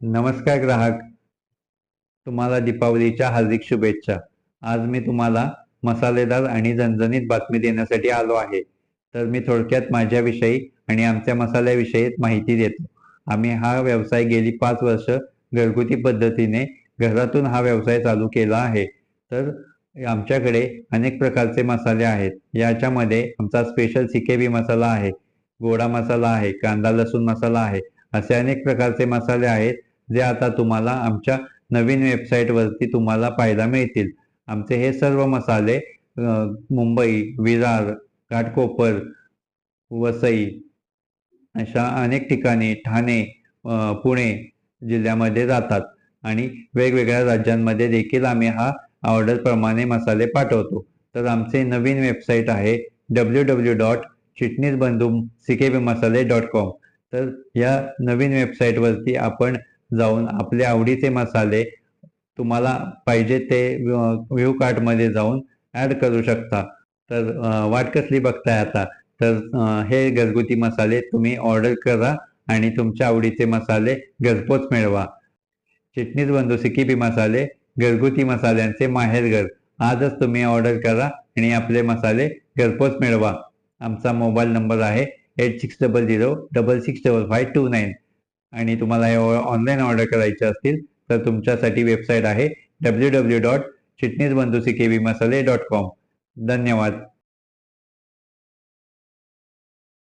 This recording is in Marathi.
नमस्कार ग्राहक. तुम्हाला दीपावलीच्या हार्दिक शुभेच्छा. आज मी तुम्हाला मसालेदार आणि झणझणीत बातमी देण्यासाठी आलो आहे. तर मी थोडक्यात माझ्याविषयी आणि आमच्या मसाल्याविषयी माहिती देतो. आम्ही हा व्यवसाय गेली पाच वर्ष घरगुती पद्धतीने घरातून हा व्यवसाय चालू केला आहे. तर आमच्याकडे अनेक प्रकारचे मसाले आहेत. याच्यामध्ये आमचा स्पेशल सिकेबी मसाला आहे गोडा मसाला आहे कांदा लसूण मसाला आहे. असे अनेक प्रकारचे मसाले आहेत. जे आता तुम्हाला आमच्या नवीन वेबसाईटवरती तुम्हाला पाहायला मिळतील. आमचे हे सर्व मसाले मुंबई विरार घाटकोपर वसई अशा अनेक ठिकाणी ठाणे पुणे जिल्ह्यामध्ये जातात. आणि वेगवेगळ्या राज्यांमध्ये देखील आम्ही हा ऑर्डरप्रमाणे मसाले पाठवतो. तर आमचे नवीन वेबसाईट आहे W W dot Chitnis Bandhu CKB मसाले डॉट कॉम तर या नवीन वेबसाईटवरती आपण जाऊन आपले आवडीचे मसाले तुम्हाला पाहिजे ते व्ह्यू कार्टमध्ये जाऊन ॲड करू शकता. तर वाट कसली बघताय आता? तर हे घरगुती मसाले तुम्ही ऑर्डर करा आणि तुमच्या आवडीचे मसाले घरपोच मिळवा. चिटणीस बंधू सिकीपी मसाले घरगुती मसाल्यांचे माहेरघर आजच तुम्ही ऑर्डर करा आणि आपले मसाले घरपोच मिळवा. आमचा मोबाईल नंबर आहे eight six double zero double six double five two nine. आणि तुम्हाला हे ऑनलाईन ऑर्डर करायचे असतील तर तुमच्यासाठी वेबसाईट आहे W W dot Chitnis Bandhu सिकेबी मसाले डॉट कॉम धन्यवाद.